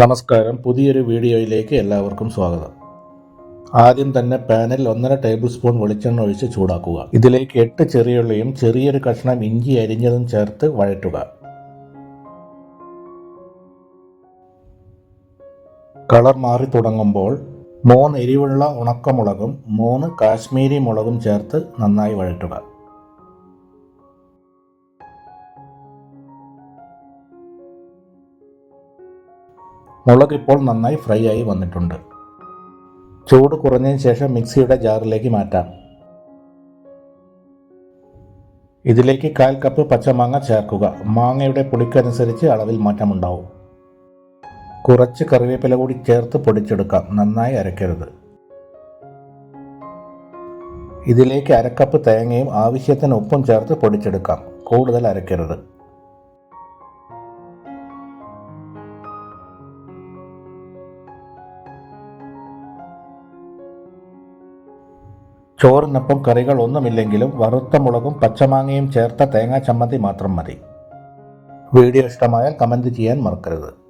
നമസ്കാരം. പുതിയൊരു വീഡിയോയിലേക്ക് എല്ലാവർക്കും സ്വാഗതം. ആദ്യം തന്നെ പാനിൽ ഒന്നര ടേബിൾ സ്പൂൺ വെളിച്ചെണ്ണ ഒഴിച്ച് ചൂടാക്കുക. ഇതിലേക്ക് എട്ട് ചെറിയുള്ളിയും ചെറിയൊരു കഷ്ണം ഇഞ്ചി അരിഞ്ഞതും ചേർത്ത് വഴറ്റുക. കളർ മാറി തുടങ്ങുമ്പോൾ മൂന്ന് എരിവുള്ള ഉണക്കമുളകും മൂന്ന് കാശ്മീരി മുളകും ചേർത്ത് നന്നായി വഴറ്റുക. മുളക് ഇപ്പോൾ നന്നായി ഫ്രൈ ആയി വന്നിട്ടുണ്ട്. ചൂട് കുറഞ്ഞതിന് ശേഷം മിക്സിയുടെ ജാറിലേക്ക് മാറ്റാം. ഇതിലേക്ക് കാൽ കപ്പ് പച്ചമാങ്ങ ചേർക്കുക. മാങ്ങയുടെ പുളിക്കനുസരിച്ച് അളവിൽ മാറ്റമുണ്ടാവും. കുറച്ച് കറിവേപ്പില കൂടി ചേർത്ത് പൊടിച്ചെടുക്കാം. നന്നായി അരക്കരുത്. ഇതിലേക്ക് അരക്കപ്പ് തേങ്ങയും ആവശ്യത്തിന് ഉപ്പും ചേർത്ത് പൊടിച്ചെടുക്കാം. കൂടുതൽ അരക്കരുത്. ചോറിനൊപ്പം കറികൾ ഒന്നുമില്ലെങ്കിലും വറുത്ത മുളകും പച്ചമാങ്ങയും ചേർത്ത തേങ്ങാ ചമ്മന്തി മാത്രം മതി. വീഡിയോ ഇഷ്ടമായാൽ കമന്റ് ചെയ്യാൻ മറക്കരുത്.